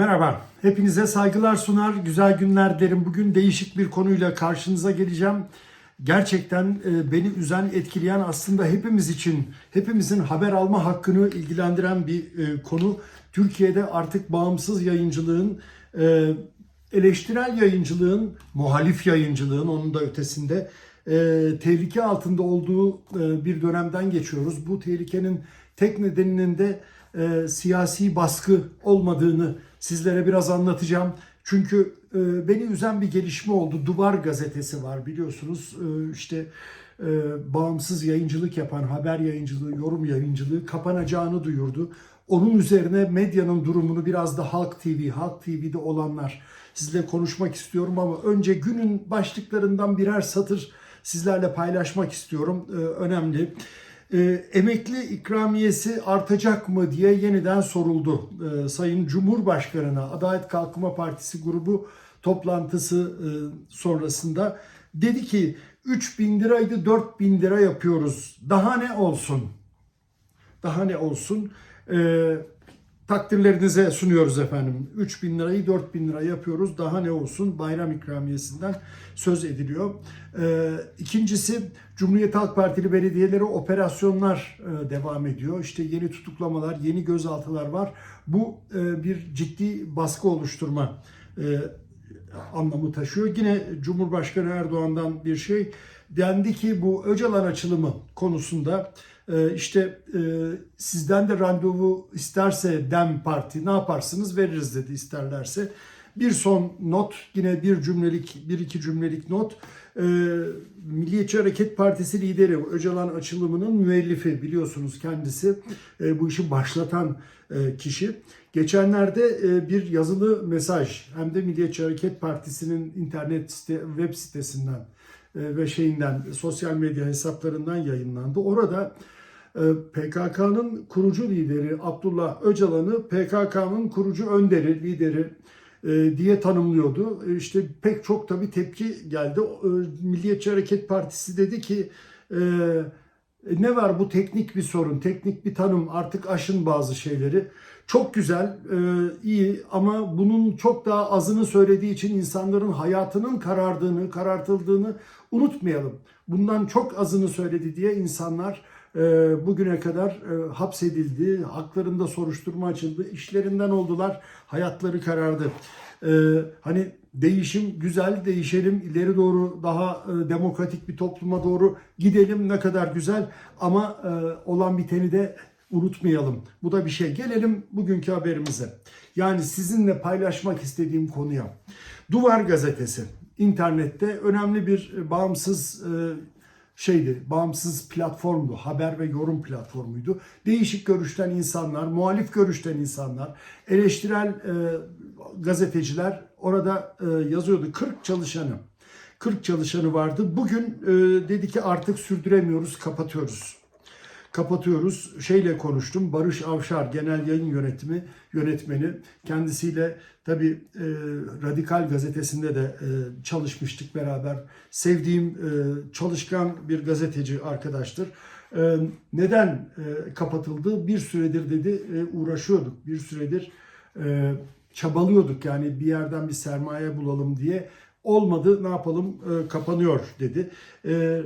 Merhaba, hepinize saygılar sunar, güzel günler derim. Bugün değişik bir konuyla karşınıza geleceğim. Gerçekten e, beni üzen, etkileyen aslında hepimiz için, hepimizin haber alma hakkını ilgilendiren bir e, konu. Türkiye'de artık bağımsız yayıncılığın, e, eleştirel yayıncılığın, muhalif yayıncılığın onun da ötesinde tehlike altında olduğu bir dönemden geçiyoruz. Bu tehlikenin tek nedeninin de siyasi baskı olmadığını sizlere biraz anlatacağım. Çünkü e, beni üzen bir gelişme oldu. Duvar gazetesi var biliyorsunuz. E, işte e, bağımsız yayıncılık yapan haber yayıncılığı, yorum yayıncılığı kapanacağını duyurdu. Onun üzerine medyanın durumunu biraz da Halk TV, Halk TV'de olanlar sizle konuşmak istiyorum ama önce günün başlıklarından birer satır sizlerle paylaşmak istiyorum. E, önemli. E, emekli ikramiyesi artacak mı diye yeniden soruldu. E, Sayın Cumhurbaşkanı'na Adalet Kalkınma Partisi grubu toplantısı e, sonrasında dedi ki 3 bin liraydı 4 bin lira yapıyoruz. Daha ne olsun? Daha ne olsun? E, takdirlerinize sunuyoruz efendim. 3 bin lirayı 4 bin lira yapıyoruz. Daha ne olsun? Bayram ikramiyesinden söz ediliyor. Ee, ikincisi Cumhuriyet Halk Partili belediyelere operasyonlar e, devam ediyor. İşte yeni tutuklamalar, yeni gözaltılar var. Bu e, bir ciddi baskı oluşturma e, anlamı taşıyor. Yine Cumhurbaşkanı Erdoğan'dan bir şey dendi ki bu Öcalan açılımı konusunda e, işte e, sizden de randevu isterse DEM Parti ne yaparsınız veririz dedi isterlerse. Bir son not yine bir cümlelik bir iki cümlelik not e, Milliyetçi Hareket Partisi lideri Öcalan açılımının müellifi biliyorsunuz kendisi bu işi başlatan kişi. Geçenlerde bir yazılı mesaj hem de Milliyetçi Hareket Partisi'nin internet site, web sitesinden ve şeyinden sosyal medya hesaplarından yayınlandı. Orada PKK'nın kurucu lideri Abdullah Öcalan'ı PKK'nın kurucu önderi, lideri diye tanımlıyordu. İşte pek çok tabii tepki geldi. Milliyetçi Hareket Partisi dedi ki ne var bu teknik bir sorun, teknik bir tanım artık aşın bazı şeyleri. Çok güzel, iyi ama bunun çok daha azını söylediği için insanların hayatının karardığını, karartıldığını unutmayalım. Bundan çok azını söyledi diye insanlar bugüne kadar hapsedildi, haklarında soruşturma açıldı, işlerinden oldular, hayatları karardı. Hani değişim güzel, değişelim, ileri doğru daha demokratik bir topluma doğru gidelim ne kadar güzel ama olan biteni de unutmayalım. Bu da bir şey. Gelelim bugünkü haberimize. Yani sizinle paylaşmak istediğim konuya. Duvar gazetesi internette önemli bir bağımsız şeydi, bağımsız platformdu, haber ve yorum platformuydu. Değişik görüşten insanlar, muhalif görüşten insanlar, eleştirel e, gazeteciler orada e, yazıyordu. 40 çalışanı, 40 çalışanı vardı. Bugün e, dedi ki artık sürdüremiyoruz, kapatıyoruz kapatıyoruz. Şeyle konuştum. Barış Avşar genel yayın yönetimi yönetmeni. Kendisiyle tabii e, Radikal gazetesinde de e, çalışmıştık beraber. Sevdiğim e, çalışkan bir gazeteci arkadaştır. E, neden e, kapatıldı? Bir süredir dedi e, uğraşıyorduk. Bir süredir e, çabalıyorduk. Yani bir yerden bir sermaye bulalım diye. Olmadı ne yapalım e, kapanıyor dedi. E,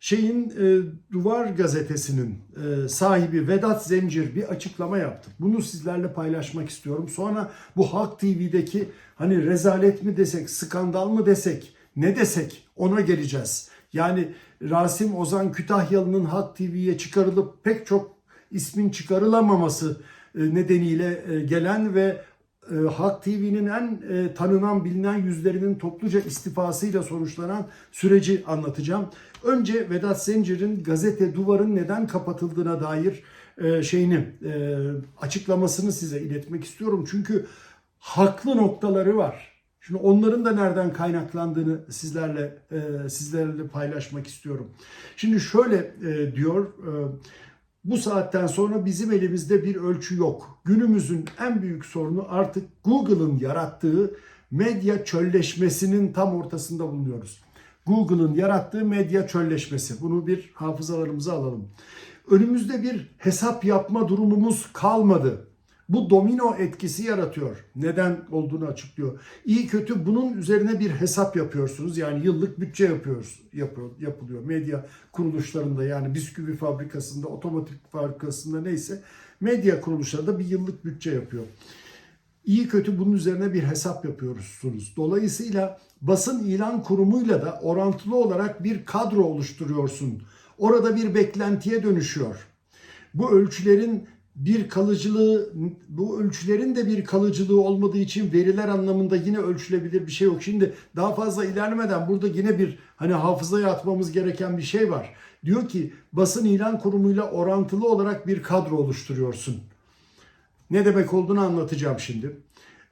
şeyin e, Duvar gazetesinin e, sahibi Vedat Zencir bir açıklama yaptı. Bunu sizlerle paylaşmak istiyorum. Sonra bu Halk TV'deki hani rezalet mi desek, skandal mı desek, ne desek ona geleceğiz. Yani Rasim Ozan Kütahyalı'nın Halk TV'ye çıkarılıp pek çok ismin çıkarılamaması e, nedeniyle e, gelen ve e, Halk TV'nin en e, tanınan bilinen yüzlerinin topluca istifasıyla sonuçlanan süreci anlatacağım. Önce Vedat Zencir'in gazete duvarın neden kapatıldığına dair e, şeyini e, açıklamasını size iletmek istiyorum. Çünkü haklı noktaları var. Şimdi onların da nereden kaynaklandığını sizlerle e, sizlerle paylaşmak istiyorum. Şimdi şöyle e, diyor e, bu saatten sonra bizim elimizde bir ölçü yok. Günümüzün en büyük sorunu artık Google'ın yarattığı medya çölleşmesinin tam ortasında bulunuyoruz. Google'ın yarattığı medya çölleşmesi. Bunu bir hafızalarımıza alalım. Önümüzde bir hesap yapma durumumuz kalmadı. Bu domino etkisi yaratıyor. Neden olduğunu açıklıyor. İyi kötü bunun üzerine bir hesap yapıyorsunuz. Yani yıllık bütçe yapıyoruz, yapıyor, yapılıyor. Medya kuruluşlarında yani bisküvi fabrikasında, otomotiv fabrikasında neyse medya kuruluşlarında bir yıllık bütçe yapıyor. İyi kötü bunun üzerine bir hesap yapıyorsunuz. Dolayısıyla basın ilan kurumuyla da orantılı olarak bir kadro oluşturuyorsun. Orada bir beklentiye dönüşüyor. Bu ölçülerin bir kalıcılığı, bu ölçülerin de bir kalıcılığı olmadığı için veriler anlamında yine ölçülebilir bir şey yok. Şimdi daha fazla ilerlemeden burada yine bir hani hafızaya atmamız gereken bir şey var. Diyor ki basın ilan kurumuyla orantılı olarak bir kadro oluşturuyorsun. Ne demek olduğunu anlatacağım şimdi.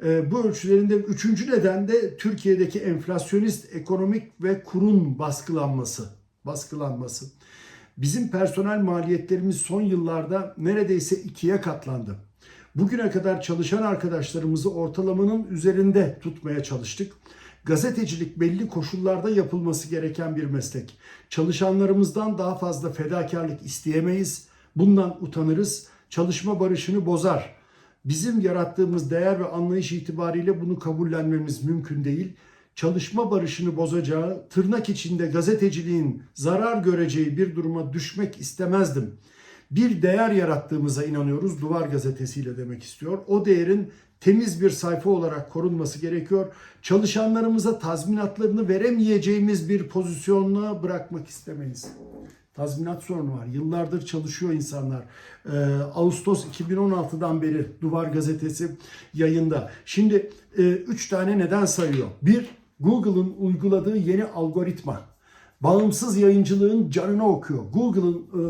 Ee, bu ölçülerinde üçüncü neden de Türkiye'deki enflasyonist ekonomik ve kurun baskılanması. Baskılanması. Bizim personel maliyetlerimiz son yıllarda neredeyse ikiye katlandı. Bugüne kadar çalışan arkadaşlarımızı ortalamanın üzerinde tutmaya çalıştık. Gazetecilik belli koşullarda yapılması gereken bir meslek. Çalışanlarımızdan daha fazla fedakarlık isteyemeyiz. Bundan utanırız. Çalışma barışını bozar. Bizim yarattığımız değer ve anlayış itibariyle bunu kabullenmemiz mümkün değil. Çalışma barışını bozacağı, tırnak içinde gazeteciliğin zarar göreceği bir duruma düşmek istemezdim. Bir değer yarattığımıza inanıyoruz. Duvar gazetesiyle demek istiyor. O değerin temiz bir sayfa olarak korunması gerekiyor. Çalışanlarımıza tazminatlarını veremeyeceğimiz bir pozisyonuna bırakmak istemeyiz. Tazminat sorunu var. Yıllardır çalışıyor insanlar. Ee, Ağustos 2016'dan beri Duvar Gazetesi yayında. Şimdi 3 e, tane neden sayıyor. Bir, Google'ın uyguladığı yeni algoritma. Bağımsız yayıncılığın canını okuyor. Google'ın e,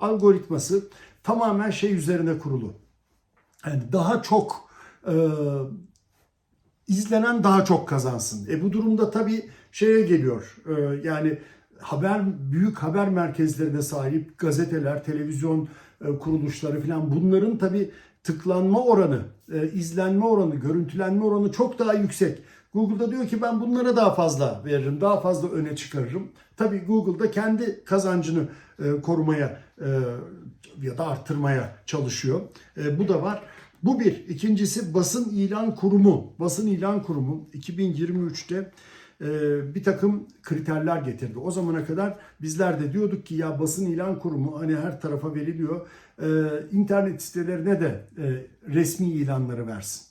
algoritması tamamen şey üzerine kurulu. Yani daha çok e, izlenen daha çok kazansın. E bu durumda tabii şeye geliyor. E, yani haber büyük haber merkezlerine sahip gazeteler, televizyon e, kuruluşları falan bunların tabii tıklanma oranı, e, izlenme oranı, görüntülenme oranı çok daha yüksek. Google'da diyor ki ben bunlara daha fazla veririm, daha fazla öne çıkarırım. Tabii Google'da kendi kazancını e, korumaya ya da arttırmaya çalışıyor. Bu da var. Bu bir. İkincisi basın ilan kurumu. Basın ilan kurumu 2023'te bir takım kriterler getirdi. O zamana kadar bizler de diyorduk ki ya basın ilan kurumu hani her tarafa veriliyor. internet sitelerine de resmi ilanları versin.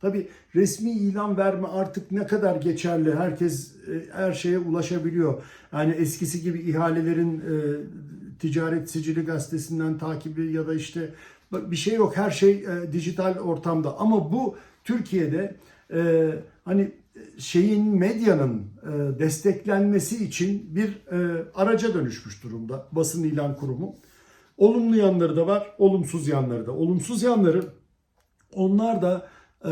Tabi resmi ilan verme artık ne kadar geçerli. Herkes her şeye ulaşabiliyor. Yani eskisi gibi ihalelerin ticaret sicili gazetesinden takibi ya da işte bir şey yok. Her şey dijital ortamda. Ama bu Türkiye'de hani şeyin medyanın e, desteklenmesi için bir e, araca dönüşmüş durumda basın ilan kurumu. Olumlu yanları da var, olumsuz yanları da. Olumsuz yanları onlar da e,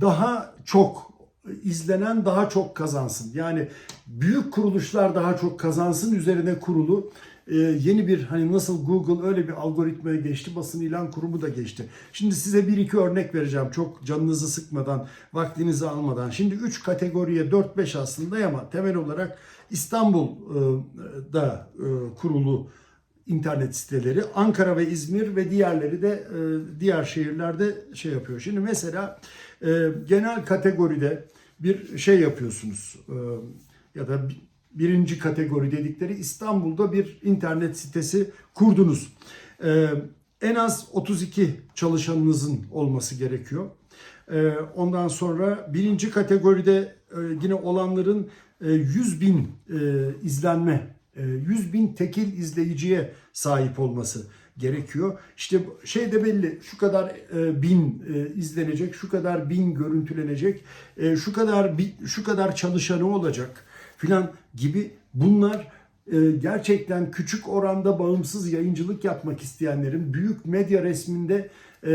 daha çok izlenen daha çok kazansın. Yani büyük kuruluşlar daha çok kazansın üzerine kurulu e, yeni bir hani nasıl Google öyle bir algoritmaya geçti, basın ilan kurumu da geçti. Şimdi size bir iki örnek vereceğim çok canınızı sıkmadan, vaktinizi almadan. Şimdi 3 kategoriye 4-5 aslında ama temel olarak İstanbul'da e, kurulu internet siteleri, Ankara ve İzmir ve diğerleri de e, diğer şehirlerde şey yapıyor. Şimdi mesela e, genel kategoride bir şey yapıyorsunuz e, ya da birinci kategori dedikleri İstanbul'da bir internet sitesi kurdunuz. Ee, en az 32 çalışanınızın olması gerekiyor. Ee, ondan sonra birinci kategoride e, yine olanların e, 100 bin e, izlenme, e, 100 bin tekil izleyiciye sahip olması gerekiyor. İşte şey de belli şu kadar e, bin e, izlenecek, şu kadar bin görüntülenecek, e, şu kadar şu kadar çalışanı olacak filan gibi bunlar e, gerçekten küçük oranda bağımsız yayıncılık yapmak isteyenlerin büyük medya resminde e,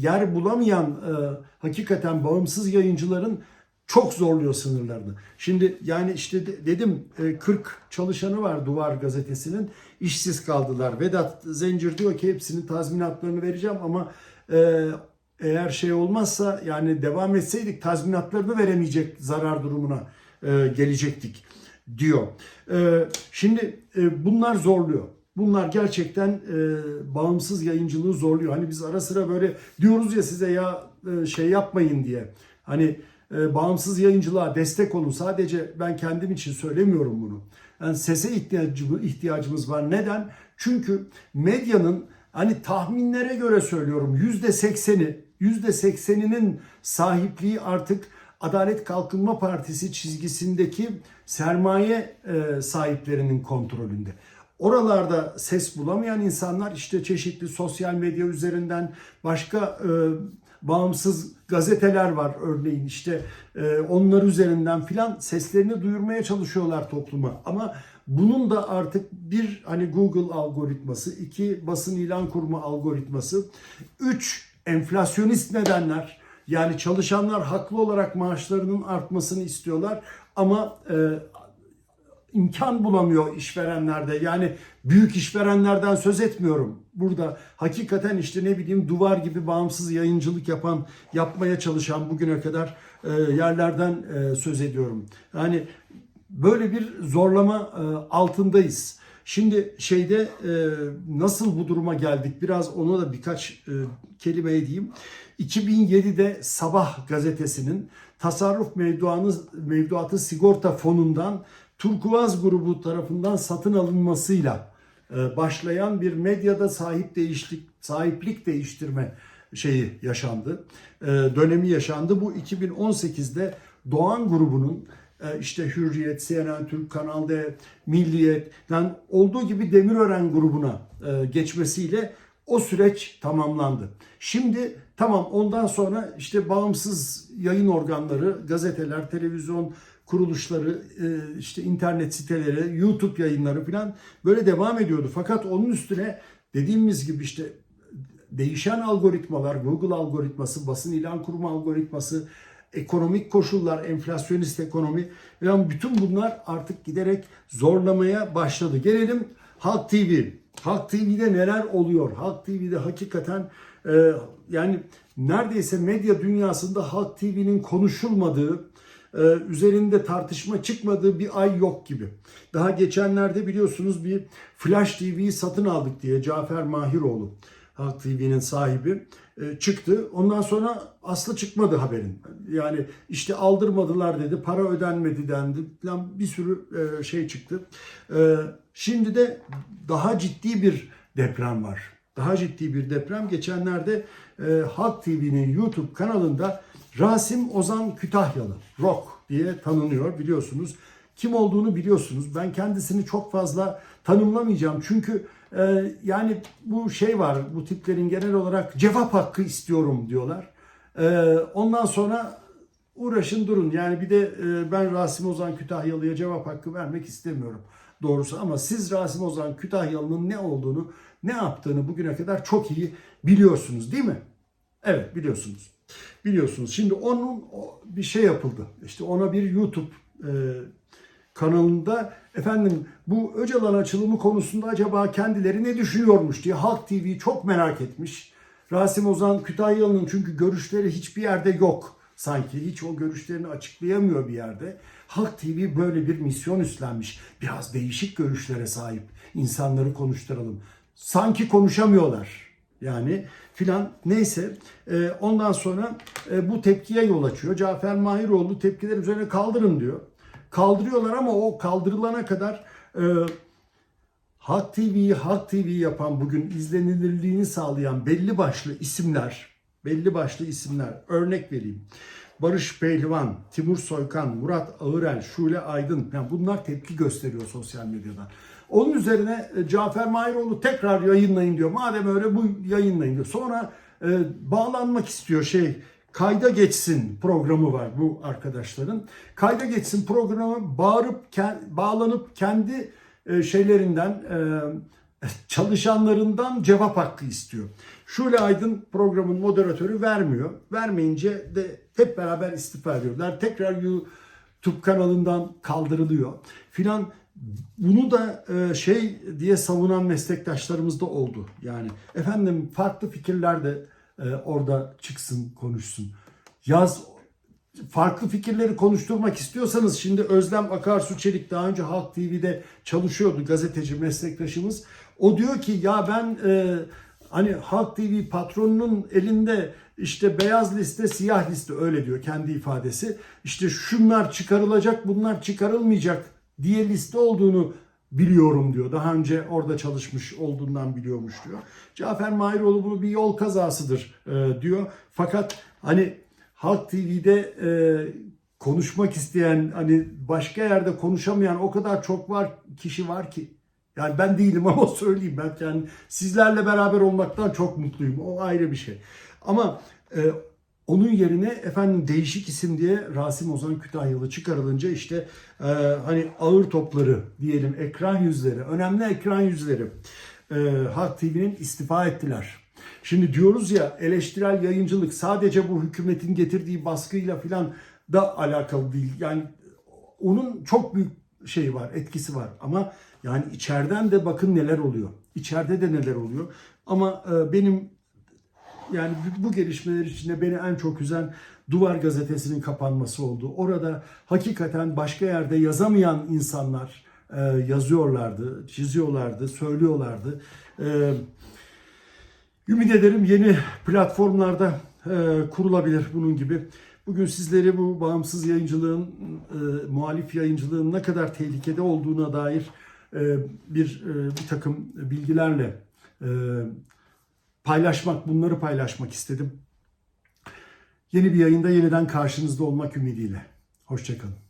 yer bulamayan e, hakikaten bağımsız yayıncıların çok zorluyor sınırlarını. Şimdi yani işte dedim 40 çalışanı var Duvar gazetesinin işsiz kaldılar. Vedat Zencir diyor ki hepsinin tazminatlarını vereceğim ama eğer şey olmazsa yani devam etseydik tazminatlarını veremeyecek zarar durumuna gelecektik diyor. Şimdi bunlar zorluyor. Bunlar gerçekten e, bağımsız yayıncılığı zorluyor. Hani biz ara sıra böyle diyoruz ya size ya e, şey yapmayın diye. Hani e, bağımsız yayıncılığa destek olun. Sadece ben kendim için söylemiyorum bunu. Yani sese ihtiyacımız var. Neden? Çünkü medyanın hani tahminlere göre söylüyorum yüzde sekseni, yüzde sekseninin sahipliği artık Adalet Kalkınma Partisi çizgisindeki sermaye e, sahiplerinin kontrolünde. Oralarda ses bulamayan insanlar işte çeşitli sosyal medya üzerinden başka e, bağımsız gazeteler var örneğin işte e, onlar üzerinden filan seslerini duyurmaya çalışıyorlar topluma. Ama bunun da artık bir hani Google algoritması, iki basın ilan kurumu algoritması, üç enflasyonist nedenler yani çalışanlar haklı olarak maaşlarının artmasını istiyorlar ama e, imkan bulamıyor işverenlerde. Yani büyük işverenlerden söz etmiyorum. Burada hakikaten işte ne bileyim duvar gibi bağımsız yayıncılık yapan, yapmaya çalışan bugüne kadar e, yerlerden e, söz ediyorum. Yani böyle bir zorlama e, altındayız. Şimdi şeyde e, nasıl bu duruma geldik biraz ona da birkaç e, kelime edeyim. 2007'de Sabah gazetesinin tasarruf mevduanı, mevduatı sigorta fonundan Turkuaz grubu tarafından satın alınmasıyla e, başlayan bir medyada sahip değişlik, sahiplik değiştirme şeyi yaşandı. E, dönemi yaşandı. Bu 2018'de Doğan grubunun işte Hürriyet, CNN Türk, Kanal D, Milliyet, yani olduğu gibi Demirören grubuna e, geçmesiyle o süreç tamamlandı. Şimdi tamam ondan sonra işte bağımsız yayın organları, gazeteler, televizyon kuruluşları, e, işte internet siteleri, YouTube yayınları falan böyle devam ediyordu. Fakat onun üstüne dediğimiz gibi işte değişen algoritmalar, Google algoritması, basın ilan kurumu algoritması, ekonomik koşullar, enflasyonist ekonomi yani bütün bunlar artık giderek zorlamaya başladı. Gelelim Halk TV. Halk TV'de neler oluyor? Halk TV'de hakikaten e, yani neredeyse medya dünyasında Halk TV'nin konuşulmadığı, e, üzerinde tartışma çıkmadığı bir ay yok gibi. Daha geçenlerde biliyorsunuz bir Flash TV'yi satın aldık diye Cafer Mahiroğlu Halk TV'nin sahibi e, çıktı. Ondan sonra aslı çıkmadı haberin. Yani işte aldırmadılar dedi, para ödenmedi dendi falan bir sürü e, şey çıktı. E, Şimdi de daha ciddi bir deprem var. Daha ciddi bir deprem. Geçenlerde Halk TV'nin YouTube kanalında Rasim Ozan Kütahyalı, Rock diye tanınıyor biliyorsunuz. Kim olduğunu biliyorsunuz. Ben kendisini çok fazla tanımlamayacağım. Çünkü e, yani bu şey var, bu tiplerin genel olarak cevap hakkı istiyorum diyorlar. E, ondan sonra uğraşın durun. Yani bir de e, ben Rasim Ozan Kütahyalı'ya cevap hakkı vermek istemiyorum doğrusu. Ama siz Rasim Ozan Kütahyalı'nın ne olduğunu, ne yaptığını bugüne kadar çok iyi biliyorsunuz değil mi? Evet biliyorsunuz. Biliyorsunuz. Şimdi onun bir şey yapıldı. İşte ona bir YouTube e, kanalında efendim bu Öcalan açılımı konusunda acaba kendileri ne düşünüyormuş diye Halk TV çok merak etmiş. Rasim Ozan Kütahyalı'nın çünkü görüşleri hiçbir yerde yok sanki. Hiç o görüşlerini açıklayamıyor bir yerde. Halk TV böyle bir misyon üstlenmiş. Biraz değişik görüşlere sahip insanları konuşturalım. Sanki konuşamıyorlar. Yani filan neyse e, ondan sonra e, bu tepkiye yol açıyor. Cafer Mahiroğlu tepkiler üzerine kaldırın diyor. Kaldırıyorlar ama o kaldırılana kadar e, Halk TV'yi Halk TV yapan bugün izlenilirliğini sağlayan belli başlı isimler, belli başlı isimler örnek vereyim. Barış Pehlivan, Timur Soykan, Murat Ağırel, Şule Aydın yani bunlar tepki gösteriyor sosyal medyadan. Onun üzerine e, Cafer Mahiroğlu tekrar yayınlayın diyor. Madem öyle bu yayınlayın diyor. Sonra e, bağlanmak istiyor şey kayda geçsin programı var bu arkadaşların. Kayda geçsin programı bağırıp bağlanıp kendi e, şeylerinden e, çalışanlarından cevap hakkı istiyor. Şule Aydın programın moderatörü vermiyor. Vermeyince de hep beraber istifa ediyorlar. Tekrar YouTube kanalından kaldırılıyor filan. Bunu da e, şey diye savunan meslektaşlarımız da oldu. Yani efendim farklı fikirler de orada çıksın, konuşsun. Yaz farklı fikirleri konuşturmak istiyorsanız şimdi Özlem Akarsu Çelik daha önce Halk TV'de çalışıyordu gazeteci meslektaşımız. O diyor ki ya ben e, hani Halk TV patronunun elinde işte beyaz liste siyah liste öyle diyor kendi ifadesi. İşte şunlar çıkarılacak bunlar çıkarılmayacak diye liste olduğunu biliyorum diyor. Daha önce orada çalışmış olduğundan biliyormuş diyor. Cafer Mahiroğlu bunu bir yol kazasıdır e, diyor. Fakat hani Halk TV'de e, konuşmak isteyen hani başka yerde konuşamayan o kadar çok var kişi var ki. Yani ben değilim ama söyleyeyim ben yani sizlerle beraber olmaktan çok mutluyum. O ayrı bir şey. Ama e, onun yerine efendim değişik isim diye Rasim Ozan Kütahyalı çıkarılınca işte e, hani ağır topları diyelim ekran yüzleri, önemli ekran yüzleri e, Halk TV'nin istifa ettiler. Şimdi diyoruz ya eleştirel yayıncılık sadece bu hükümetin getirdiği baskıyla filan da alakalı değil. Yani onun çok büyük şey var, etkisi var. Ama yani içeriden de bakın neler oluyor. İçeride de neler oluyor. Ama e, benim yani bu- gelişmeler içinde beni en çok üzen Duvar Gazetesi'nin kapanması oldu. Orada hakikaten başka yerde yazamayan insanlar e, yazıyorlardı, çiziyorlardı, söylüyorlardı. E, ümit ederim yeni platformlarda e, kurulabilir bunun gibi. Bugün sizleri bu bağımsız yayıncılığın, e, muhalif yayıncılığın ne kadar tehlikede olduğuna dair e, bir e, bir takım bilgilerle e, paylaşmak, bunları paylaşmak istedim. Yeni bir yayında yeniden karşınızda olmak ümidiyle. Hoşçakalın.